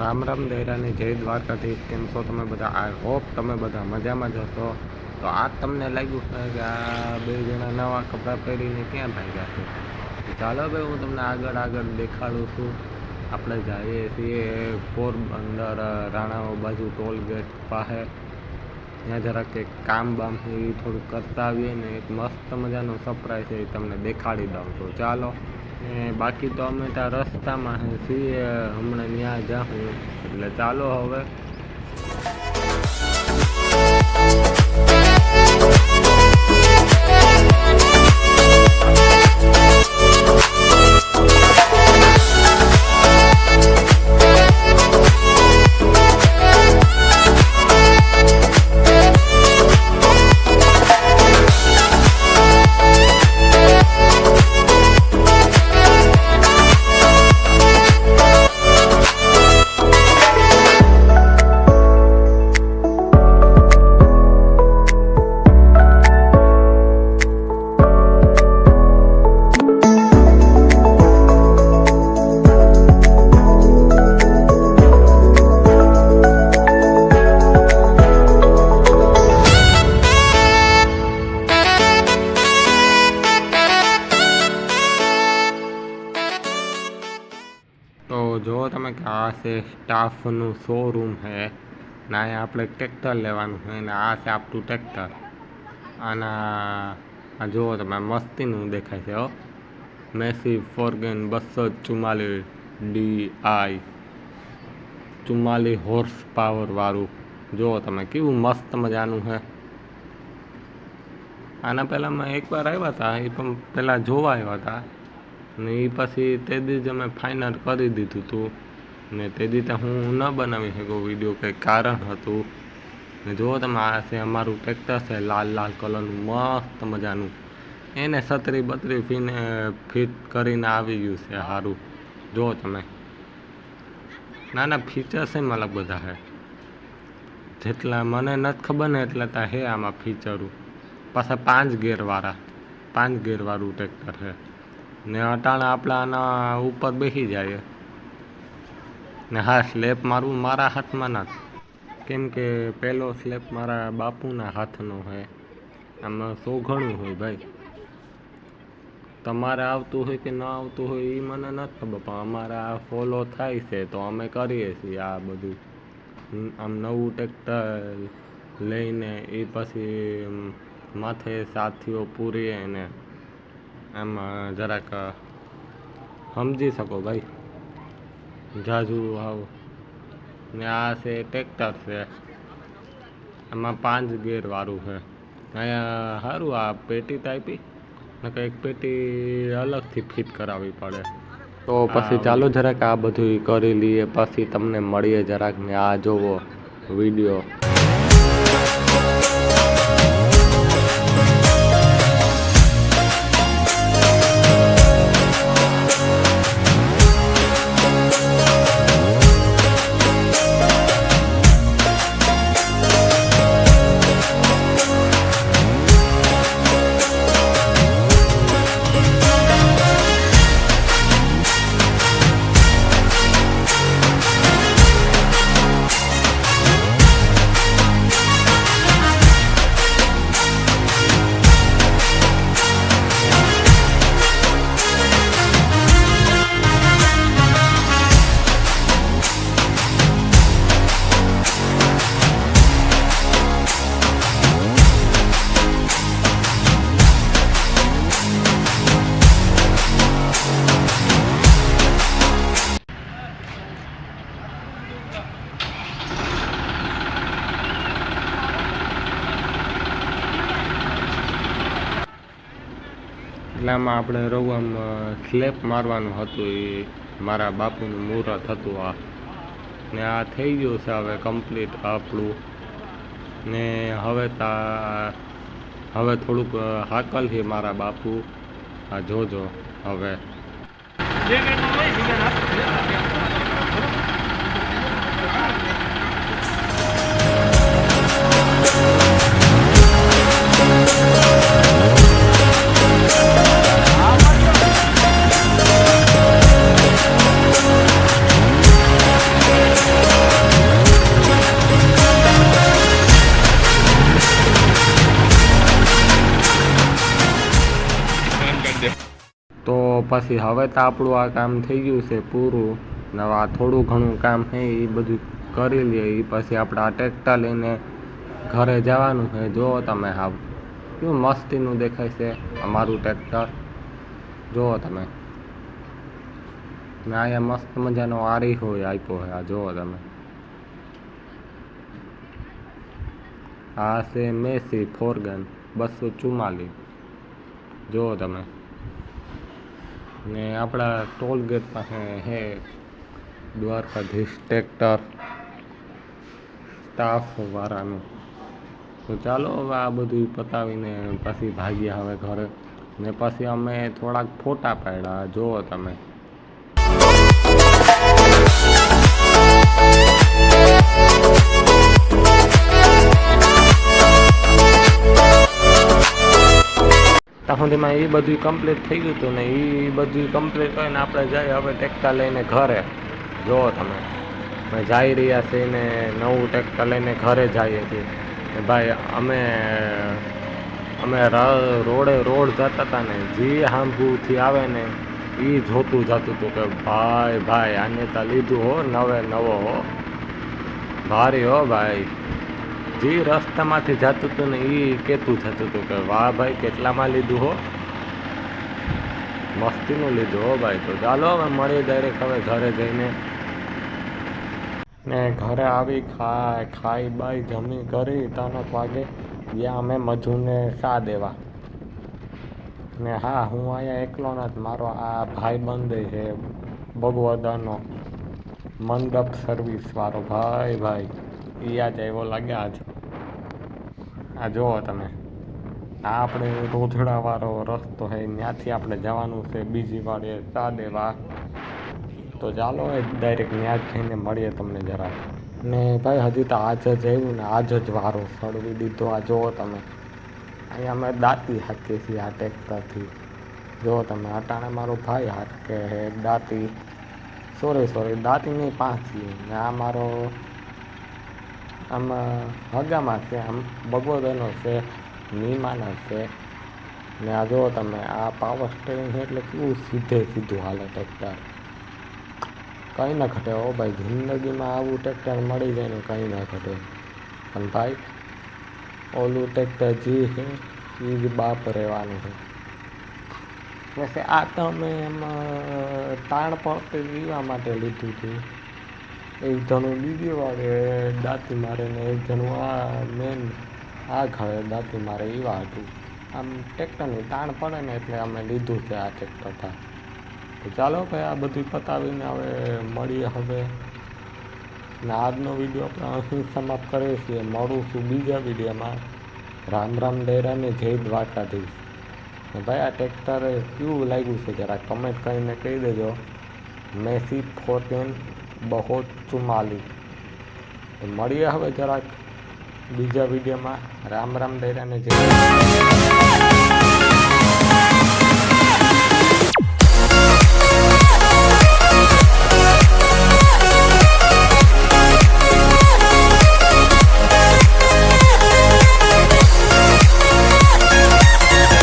રામ રામ દહેરાની જય દ્વારકાથી કેમ છો તમે બધા? આઈ હોપ તમે બધા મજામાં જ હશો. તો આ તમને લાગ્યું છે કે આ બે જણા નવા કપડાં પહેરીને ક્યાં ભાગ્યા છે? ચાલો ભાઈ હું તમને આગળ આગળ દેખાડું છું. આપણે જઈએ છીએ પોરબંદર રાણાઓ બાજુ ટોલ ગેટ પાસે. ત્યાં જરાક એક કામ બામ એવી એ થોડુંક કરતા આવીએ ને એક મસ્ત મજાનો સરપ્રાઈઝ એ તમને દેખાડી દઉં તો ચાલો. બાકી તો અમે ત્યાં રસ્તામાં છીએ હમણાં ત્યાં જાઉં એટલે ચાલો હવે. તો જો તમે કે આ છે સ્ટાફનું શોરૂમ છે, ને અહીંયા આપણે ટ્રેક્ટર લેવાનું છે, ને આ છે આપણું ટ્રેક્ટર આના આ જુઓ તમે મસ્તીનું દેખાય છે, હો. મેસી ફોર્ગન બસો ચુમ્માલીસ ડી આઈ ચુમ્માલીસ હોર્સ પાવરવાળું જુઓ તમે, કેવું મસ્ત મજાનું છે. આના પહેલાં મેં એકવાર આવ્યા હતા, એ પણ પહેલાં જોવા આવ્યા હતા. ને એ પછી તે દી જ અમે ફાઇનલ કરી દીધું હતું ને તે દી હું ન બનાવી શક્યો વીડિયો કંઈ કારણ હતું. ને જુઓ તમે, આ છે અમારું ટ્રેક્ટર છે, લાલ લાલ કલરનું મસ્ત મજાનું. એને સતરી બતરી ફીને ફિટ કરીને આવી ગયું છે સારું જુઓ તમે. ના ના ફીચર્સ એમ અલગ બધા છે. જેટલા મને નથી ખબર ને એટલા તા હે આમાં ફીચરું પાછા પાંચ ગેરવાળા પાંચ ગેરવાળું ટ્રેક્ટર છે. ને અટાણે આપણે આના ઉપર બેસી જાય. ને હા સ્લેપ મારવું મારા હાથમાં ના. કેમ કે પહેલો સ્લેપ મારા બાપુના હાથનો હોય. આમાં સોઘણું હોય ભાઈ. તમારે આવતું હોય કે ન આવતું હોય એ મને નથી ખબર, પણ અમારે આ ફોલો થાય છે તો અમે કરીએ છીએ આ બધું. આમ નવું ટ્રેક્ટર લઈને એ પછી માથે સાથીઓ પૂરીએ ને અ, જરાક સમજી શકો ભાઈ. જાજુ આવ. ને આ છે ટ્રેક્ટર છે. એમાં પાંચ ગેરવાળું છે. અહીંયા સારું આ પેટી ટાઈપી ને કંઈક પેટી અલગથી ફિટ કરાવવી પડે. તો પછી ચાલો જરાક આ બધું કરી લઈએ પછી તમને મળીએ જરાક ને આ જોવો વીડિયો. એટલામાં આપણે રહું આમ સ્લેપ મારવાનું હતું એ મારા બાપુનું મુહૂર્ત હતું આ. ને આ થઈ ગયું છે હવે કમ્પ્લીટ આપણું. ને હવે તા, હવે થોડુંક હાકલ છે મારા બાપુ. આ જોજો હવે. પછી હવે તો આપણું આ કામ થઈ ગયું છે પૂરું. ને આ થોડું ઘણું કામ છે, એ બધું કરી લઈએ. એ પછી આપણે આ ટ્રેક્ટર લઈને ઘરે જવાનું છે. જુઓ તમે હાવ. કેવું મસ્તીનું દેખાય છે અમારું ટ્રેક્ટર જુઓ તમે. ને અહીંયા મસ્ત મજાનો આરી હોય આપ્યો છે. આ જુઓ તમે. આ છે મેસી ફોરગન બસો ચુમ્માલીસ જુઓ તમે. ને આપણા ટોલ ગેટ પાસે હે દ્વારકાધીશ સ્ટાફ વાળાનું. તો ચાલો હવે આ બધું પતાવીને પછી ભાગ્યા હવે ઘરે. ને પછી અમે થોડાક ફોટા પાડ્યા, જુઓ તમે. ત્યાં સુધીમાં એ બધું કમ્પ્લીટ થઈ ગયું હતું ને એ બધું કમ્પ્લીટ હોય ને આપણે જઈએ હવે ટેક્ટર લઈને ઘરે. જુઓ તમે. અમે જઈ રહ્યા છીએ ને નવું ટેક્ટર લઈને ઘરે જઈએ છીએ. ભાઈ, અમે અમે રોડે રોડ જતા હતા ને, જે હાંભુથી આવે ને એ જોતું જતું હતું કે ભાઈ ભાઈ, આને તો લીધું હો, નવે નવો હો. ભારી હો ભાઈ. જે રસ્તામાંથી જતું હતું ને એ કહેતું થતું હતું કે, વાહ ભાઈ, કેટલામાં લીધું હો? મસ્તીનું લીધું હો ભાઈ, તો ચાલો હવે મળીએ ડાયરેક્ટ હવે ઘરે જઈને. ને ઘરે આવી ખાય, ખાઈ બાઈ, જમી કરી ત્રણેક વાગે. ગયા અમે મજૂને સા દેવા. ને હા, હું અહીંયા એકલો નથી મારો આ ભાઈ બંધ છે ભગવદાનો મંડપ સર્વિસ વાળો. ભાઈ ભાઈ એ આજે એવો લાગે આજ. આ જુઓ તમે. આ આપણે રોજડાવાળો રસ્તો છે ત્યાંથી આપણે જવાનું છે, બીજી વાળે ચા દેવા તો ચાલો એ ડાયરેક્ટ ત્યાં જ જઈને મળીએ તમને જરા ને ભાઈ, હજી તો આજ જ આવ્યું ને આજ જ વારો સળવી દીધો. આ જુઓ તમે. અહીંયા અમે દાંતી હાકીએ છીએ આ ટ્રેક્ટરથી જુઓ તમે, અટાણે મારો ભાઈ હાકે હે દાંતી. સોરી સોરી દાંતી નહીં, પાંચી ને આ મારો આમ હગામાં છે, આમ ભગવદનો છે, નીમાના છે. ને આ જુઓ તમે, આ પાવર સ્ટેરિંગ છે એટલે કેવું સીધે સીધું હાલે ટ્રેક્ટર કંઈ ન ઘટે ઓ ભાઈ, જિંદગીમાં આવું ટ્રેક્ટર મળી જાય ને કંઈ ન ઘટે. પણ ભાઈ, ઓલું ટ્રેક્ટર જે છે એ જ બાપ રહેવાનું છે. વૈસે આ તો અમે, એમાં તાણ પડતી લેવા માટે લીધું હતું એક જણું બીજી વાગે દાંતી મારે ને એક જણું આ મેન આ ઘરે દાંતી મારે એવા હતું. આમ ટ્રેક્ટરની તાણ પડે ને એટલે અમે લીધું છે આ ટ્રેક્ટર તા તો ચાલો ભાઈ આ બધું પતાવીને હવે મળીએ હવે. ને આજનો વીડિયો આપણે અહીં સમાપ્ત કરીએ છીએ. મળું છું બીજા વિડીયોમાં. રામ રામ ડેરાને જય દ્વારકાધીશ. ભાઈ આ ટ્રેક્ટર કેવું લાગ્યું છે? જરા કમેન્ટ કરીને કહી દેજો. મેસી ફોર્ટીન બહુ ચુમાલી મળીએ હવે જરાક બીજા વિડીયોમાં. રામ રામ દૈરાને જય.